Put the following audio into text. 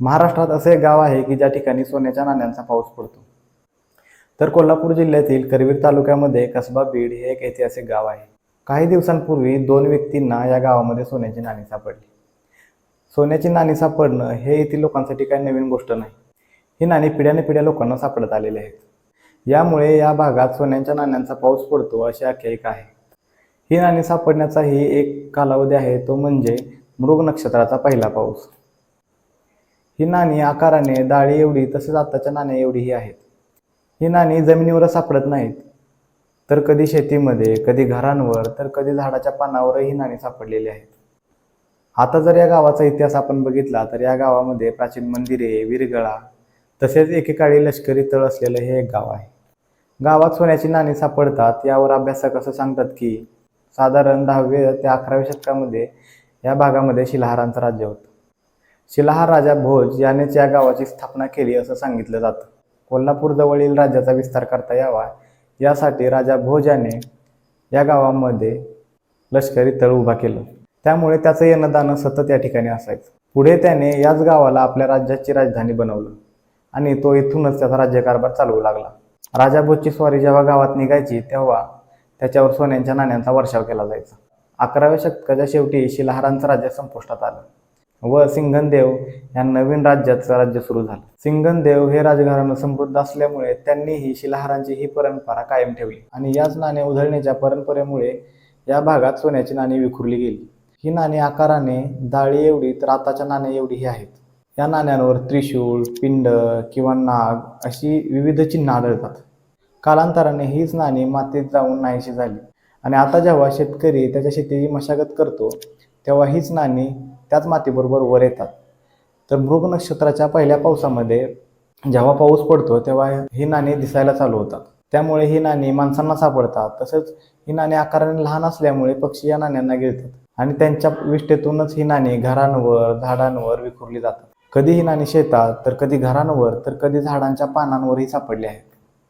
महाराष्ट्रात असे एक गाव आहे की ज्या ठिकाणी सोन्याच्या नाण्यांचा पाऊस पडतो. तर कोल्हापूर जिल्ह्यातील करवीर तालुक्यामध्ये कसबा बीड हे एक ऐतिहासिक गाव आहे. काही दिवसांपूर्वी दोन व्यक्तींना या गावामध्ये सोन्याची नाणी सापडली. सोन्याची नाणी सापडणं हे येथील लोकांसाठी काही नवीन गोष्ट नाही. ही नाणी पिढ्याने पिढ्या लोकांना सापडत आलेली आहेत. यामुळे या भागात सोन्याच्या नाण्यांचा पाऊस पडतो अशी आख्यायिका आहे. ही नाणी सापडण्याचाही एक कालावधी आहे तो म्हणजे मृग नक्षत्राचा पहिला पाऊस. ही नाणी आकाराने डाळी एवढी तसेच आताच्या नाण्या एवढीही आहेत. ही नाणी जमिनीवर सापडत नाहीत. तर कधी शेतीमध्ये कधी घरांवर तर कधी झाडाच्या पानावर ही नाणी सापडलेली आहेत. आता जर या गावाचा इतिहास आपण बघितला तर या गावामध्ये प्राचीन मंदिरे विरगळा तसेच एकेकाळी लष्करी तळ असलेलं हे एक गाव आहे. गावात सोन्याची नाणी सापडतात यावर अभ्यासक असं सांगतात की साधारण दहावे ते अकराव्या शतकामध्ये या भागामध्ये शिलाहारांचं राज्य होतं. शिलाहार राजा भोज यानेच या गावाची स्थापना केली असं सांगितलं जातं. कोल्हापूरजवळील राज्याचा विस्तार करता यावा यासाठी राजा भोज याने या गावामध्ये लष्करी तळ उभा केलं. त्यामुळे त्याचं येणं दाणं सतत या ठिकाणी असायचं. पुढे त्याने याच गावाला आपल्या राज्याची राजधानी बनवलं आणि तो इथूनच त्याचा राज्यकारभार चालवू लागला. राजा भोजची स्वारी जेव्हा गावात निघायची तेव्हा त्याच्यावर सोन्यांच्या नाण्यांचा वर्षाव केला जायचा. अकराव्या शतकाच्या शेवटी शिलाहारांचं राज्य संपुष्टात आलं. व सिंघनदेव या नवीन राज्याचं राज्य सुरू झालं. सिंघनदेव हे राजघराणं समृद्ध असल्यामुळे त्यांनीही शिलाहारांची ही परंपरा कायम ठेवली आणि याच नाणे उधळण्याच्या परंपरेमुळे या भागात सोन्याची नाणी विखुरली गेली. ही नाणी आकाराने डाळी एवढी तर आताच्या नाणे एवढीही आहेत. या नाण्यांवर त्रिशूळ पिंड किंवा नाग अशी विविध चिन्ह आढळतात. कालांतराने हीच नाणी मातीत जाऊन नाहीशी झाली आणि आता जेव्हा शेतकरी त्याच्या शेतीची मशागत करतो तेव्हा हीच नाणी त्याच मातीबरोबर वर येतात. तर मृग नक्षत्राच्या पहिल्या पावसामध्ये जेव्हा पाऊस पडतो तेव्हा ही नाणी दिसायला चालू होतात. त्यामुळे ही नाणी माणसांना सापडतात. तसंच ही नाणी आकाराने लहान असल्यामुळे पक्षी या नाण्यांना गिळतात. आणि त्यांच्या विष्ठेतूनच ही नाणी घरांवर झाडांवर विखुरली जातात. कधी ही नाणी शेतात तर कधी घरांवर तर कधी झाडांच्या पानांवरही सापडली आहेत.